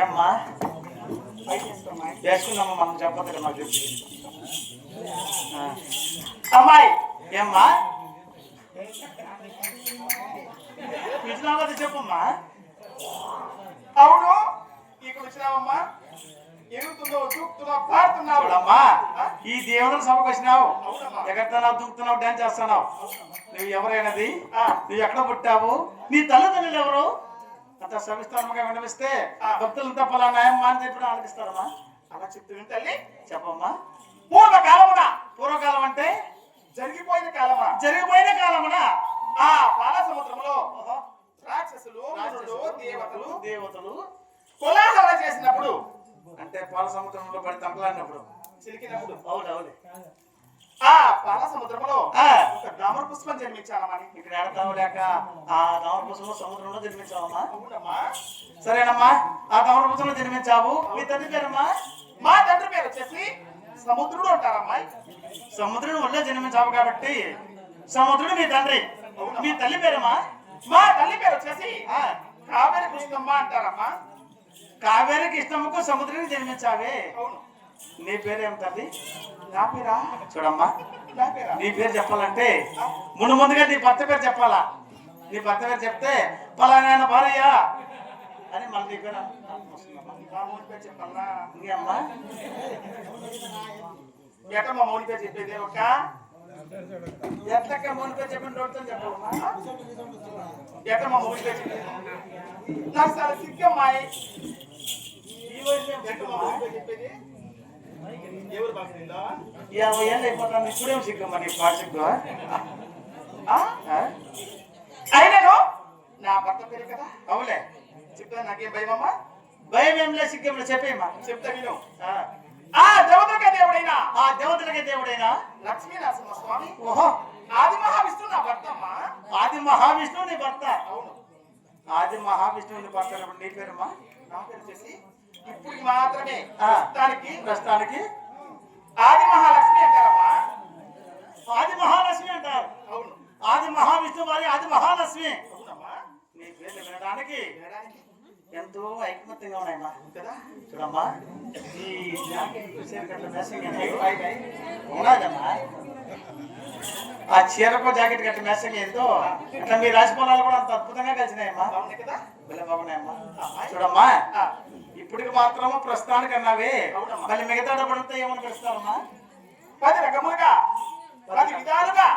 ఏమ్మా? వేసుకుందామా మనం చెప్పలేదు మాకు చెప్పి. అమ్మాయి ఏమ్మా? పిలిచినావు చెప్పమ్మా. అవును? ఇక్కడ వచ్చినావమ్మా చూడమ్మా ఈ దేవుడు సభకు వచ్చినావు అవునమ్మా. ఎక్కడున్నావు దూకుతున్నావు డాన్స్ చేస్తున్నావు. నువ్వు ఎవరైనది. నువ్వు ఎక్కడ పుట్టావు? నీ తల్లిదండ్రులు ఎవరు? అంత సవిస్తారంగా వినవిస్తే ఆ. భక్తులంతా పలానా ఏమ్మా అని చెప్పి ఆలకిస్తారమ్మా అలా చెప్తూ తల్లి. చెప్పమ్మా. పూర్వకాలమున? పూర్వకాలం అంటే జరిగిపోయిన కాలమా? జరిగిపోయిన కాలమునా? ఆ పాల సముద్రంలో పాల సముద్రంలో పడి తంపలాడినప్పుడు చిలికినప్పుడు. అవును అవును. ఆ పాల సముద్రంలో ఒక దామర పుష్పం జన్మించానమ్మని ఇక్కడ ఎడతావు లేక ఆ దమరపుసంలో సముద్రంలో జన్మించావమ్మా? అవునమ్మా. సరేనమ్మా ఆ దమరపుసంలో జన్మించావు. మీ తండ్రి పేరమ్మా? మా తండ్రి పేరు వచ్చేసి సముద్రుడు అంటారమ్మాయి సముద్రుడు వల్లే జన్మించావు కాబట్టి సముద్రుడు మీ తండ్రి. మీ తల్లి పేరమ్మా? మా తల్లి పేరు వచ్చేసి ఆ, కావేరి కృష్ణమ్మ అంటారమ్మా. కావేరికి ఇష్టముకు సముద్రుడికి జన్మించావే. అవును. నీ పేరేం తల్లి నా పేరా? చూడమ్మా. నా పేరా? నీ పేరు చెప్పాలంటే ముందు ముందుగా నీ భర్త పేరు చెప్పాలా? నీ భర్త పేరు చెప్తే పలానా భార్య అని మళ్ళీ నీ పేరు మౌని చెప్పాలనా ఇంకేమ్మా మా మౌని పేరు చెప్పేది? ఒక? ఎట్లక్క మూడు పేరు చెప్పిన రోడ్తో చెప్పమ్మా ఎట మా మౌని పేరు చెప్పేది? నాకు చాలా సిగ్గమ్మాయి. యాభై ఏళ్ళు అయిపోతాను ఇప్పుడేం సిగ్గమ్మా నీ? ఆ? అయినను నా భర్త పేరు కదా? అవులే చెప్తా నాకేం భయమమ్మా భయం ఏం లేదు సిగ్గం చెప్పేమ్మా చెప్తా విను. ఆ. దేవతక దేవుడైన? ఆ దేవతలకే దేవుడైనా? లక్ష్మీ నరసింహ స్వామి? ఓహో. ఆది మహావిష్ణు నా భర్త అమ్మా. ఆది మహావిష్ణువు నీ భర్త? అవును. ఆది మహావిష్ణువు నీ భర్త నీ పేరమ్మా? ఇప్పుడు మాత్రమే ఆ. ప్రస్తుతానికి ప్రస్తుతానికి ఆది మహాలక్ష్మి అంటారమ్మా. ఆది మహాలక్ష్మి అంటారు. అవును. ఆది మహావిష్ణు వారి ఆది మహాలక్ష్మి. అవునమ్మా. నీ పేర్లు వినడానికి ఎంతో ఐకమత్యంగా ఉన్నాయమ్మా కదా? చూడమ్మా. ఈ జాకెట్ చీర కట్ల ఆ చీరకు జాకెట్ కట్టిన మ్యాచింగ్ ఏందో ఇట్లా మీ ఫలాలు కూడా అంత అద్భుతంగా కలిసినాయమ్మా. బాగున్నాయమ్మా. చూడమ్మా. ఇప్పటికి మాత్రము ప్రస్తుతానికి అన్నావే. మళ్ళీ మిగతా డబ్బులంతా ఏమని పిలుస్తారమ్మా పది రకములుగా పది విధాలుగా.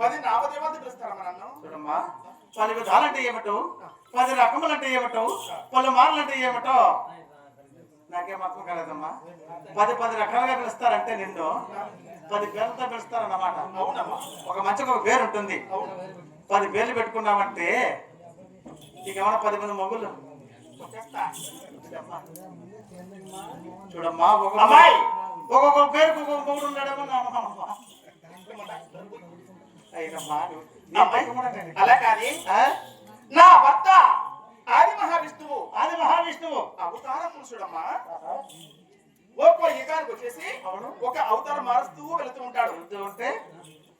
పది నామదేవతలు పిలుస్తారమ్మా నన్ను? చూడమ్మా పలు విధాలంటే ఏమిటో? పది రకములంటే ఏమిటో? పలు మార్లంటే ఏమిటో? నాకేం అర్థం కాలేదమ్మా. పది పది రకాలుగా పిలుస్తారంటే నిన్ను. పది పేర్లతో పిలుస్తారన్నమాట అవునమ్మా ఒక మంచిగా ఒక పేరు ఉంటుంది. పది పేర్లు పెట్టుకున్నామంటే ఇక ఏమన్నా పది మంది మొగుళ్ళు? చూడమ్మా ఒక అమ్మాయి. ఒక్కొక్క పేరుకు ఒక్కొక్క మొగుడు ఉన్నాడేమో నా. అయినమ్మా. అలా కాని? నా భర్త ఆది మహావిష్ణువు ఆది మహావిష్ణువు అవతార పురుషుడమ్మా ఒక్కో యుగానికి వచ్చేసి అవును. ఒక అవతారం మారుస్తూ వెళుతూ ఉంటాడు. ఉంటే?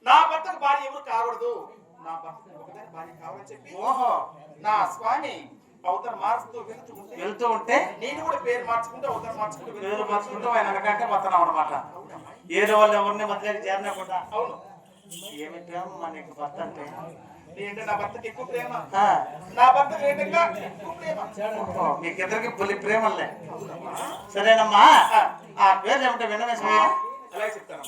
నా భర్తకు భార్య ఎవరు కాకూడదు? నా భర్తకు ఒకదాని భార్య కావాలని చెప్పి ఓహో. నా స్వామి అవతారం మారుస్తూ వెళుతూ ఉంటే వెళ్తూ ఉంటే? నేను కూడా పేరు మార్చుకుంటూ అవతారం మార్చుకుంటూ పేరు పంచుకుంటూ ఆయన వెనకంటే వస్తున్నాం అనమాట ఏదో వాళ్ళు ఎవరిని మధ్యలోకి చేరనకుండా అవును. ఏమి ప్రేమ మా నీకు భర్త అంటే? ఏంటంటే నా భర్తకి ఎక్కువ ప్రేమ. ఆ, నా భర్తకి ఏంటంటే ఎక్కువ ప్రేమ. ఓహో, మీకిద్దరికి పులి ప్రేమలే. సరేనమ్మా. ఆ. పేరు ఏమిటో వినవేసమ్మా అలాగే చెప్తాను.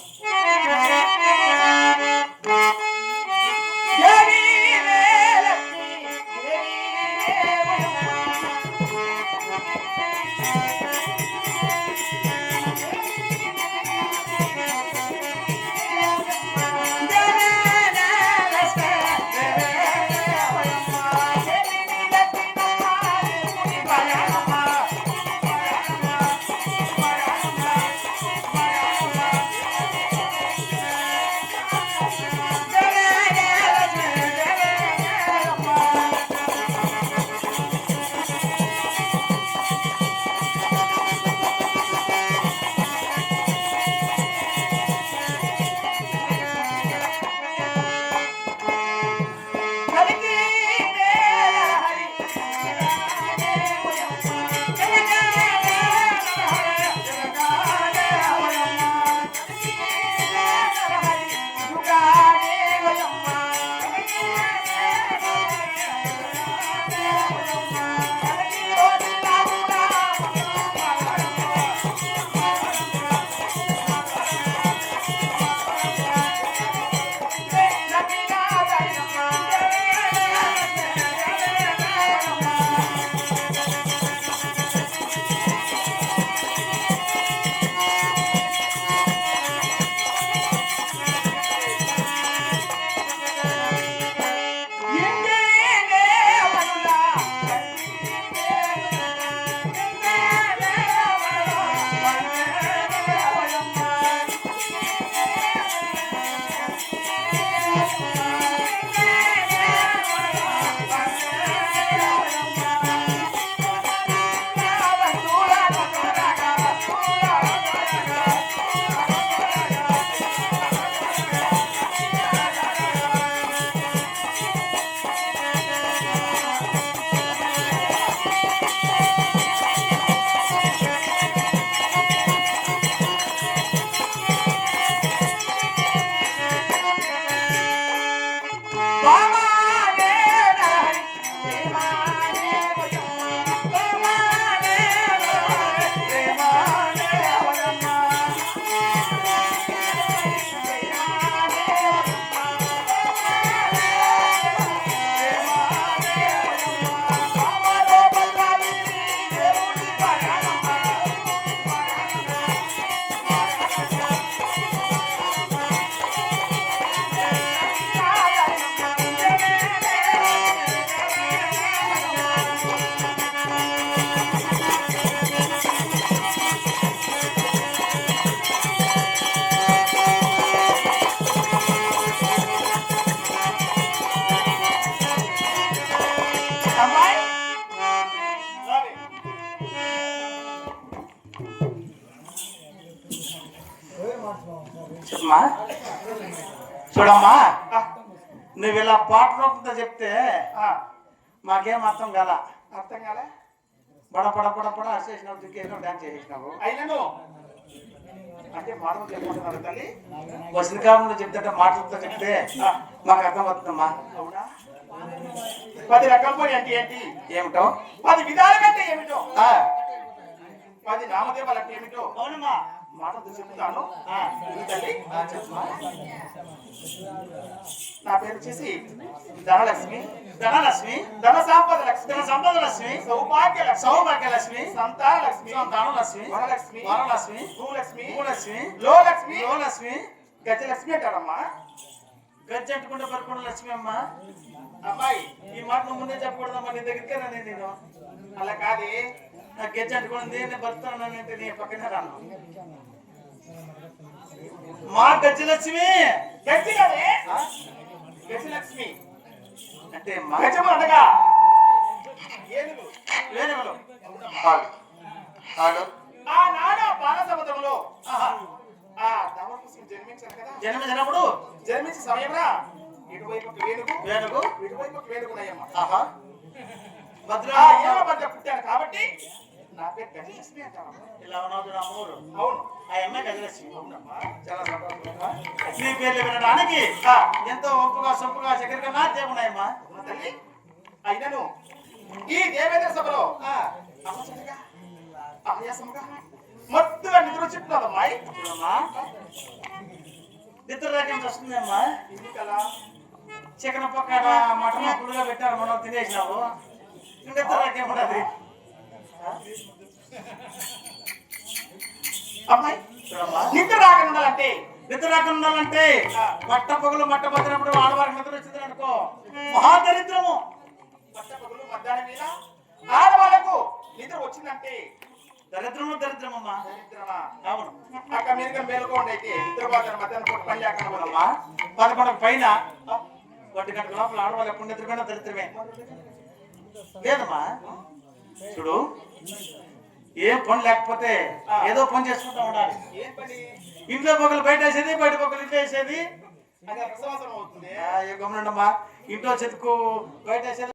చూడమ్మా? ఆ, నువ్వు ఇలా పాట రూపంతో చెప్తే ఆ, మాకేం అర్థం కాల. అర్థం కాలే? బడ బడ బడ బడ చేసినావు దిక్కేసినావు డాన్స్ చేసేసినావు. అయినను అంటే మాటలు చెప్పుకుంటున్నారు తల్లి. వసతి కాలంలో చెప్తే మాటలతో చెప్తే మాకు అర్థం అవుతుందమ్మా అవునా? పది రకాల అంటే ఏంటి? ఏమిటో? పది విధాలుగంటే ఏమిటో? ఆ, పది నామదేవాలంటే ఏమిటో? అవునమ్మా. మాటలతో చెప్తాను నా పేరు వచ్చేసి ధనలక్ష్మి. ధనలక్ష్మి ధన సాంపద లక్ష్మి ధన సంపద లక్ష్మి సౌభాగ్య లక్ష్మి సౌభాగ్య లక్ష్మి సంతాన లక్ష్మి ధనలక్ష్మి వరలక్ష్మి వరలక్ష్మి భూలక్ష్మి భూలక్ష్మి లోలక్ష్మి లోలక్ష్మి గజలక్ష్మి అంటారమ్మా. గజ్జంటుకుంటే పరుకుండా లక్ష్మి అమ్మ. అమ్మాయి ఈ మాట నువ్వు ముందే చెప్పకూడదమ్మా నీ దగ్గరికే నేను? అలా కాదే. నాకు గెజ్జ అంటుకుంది నేను బతున్నానంటే నీ పక్కనే రాను. మా గజ్జలక్ష్మి గజ్జి కదే ఆ? గజలక్ష్మి. అంటే మా గజము అనగా వాళ్ళు ఆనాడు ఆ జన్మించారు కదా. జన్మించినప్పుడు? జన్మించిన సమయంలో ఇటువైపు వేణుగు వేణుకు ఇటువైపు ఒక వేణుగు నయ్యమ్మ ఆహా భద్రా పుట్టాను కాబట్టి నా పేరు గజలక్ష్మి అంట ఇలా ఉన్నావు నా మూడు అవును. ఆ అమ్మాయి గజలక్ష్మి అవునమ్మా చాలా సంతోషంగా నీ పేర్లు వినడానికి ఆ, ఎంతో ఒప్పుగా సొప్పుగా చక్కెరగా దేవునాయమ్మా మా తల్లి అయినను ఈ దేవేంద్ర సభలో అమచనగా, ఆయాసముగా మొత్తుగా నిద్ర చెప్తున్నదమ్మాయి చూడమ్మా నిద్ర రకం వస్తుందమ్మా ఎందుకలా చికెన్ పక్కన మటన్ పులుగా పెట్టారు మనం తినేసినావు. నిద్ర రకం ఉండదు. అమ్మాయి నిద్ర రాకుండా ఉండాలంటే నిద్ర రాకుండా ఉండాలంటే మట్ట పొగలు మట్ట పట్టినప్పుడు ఆడవారికి నిద్ర వచ్చింది అనుకో. మహాదరిద్రము. పట్ట పొగలు మధ్యాహ్నం మీద ఆడవాళ్ళకు నిద్ర వచ్చిందంటే దరిద్రము దరిద్రమమ్మా? దరిద్రమా. అవును. అక్క మీద మేలుకోండి అయితే. నిద్రపోతారు మధ్యాహ్నం పూట పని లేకుండా పదకొండు పైన ఒంటి గంట లోపల ఆడవాళ్ళు ఎప్పుడు నిద్రపోయినా దరిద్రమే? లేదమ్మా. చూడు ఏం పని లేకపోతే ఏదో పని చేసుకుంటా ఉండాలి. ఇంట్లో పొగలు బయట వేసేది బయట పొగలు ఇంట్లో వేసేది. గమనండమ్మా ఇంట్లో చెతుకు బయట వేసేది.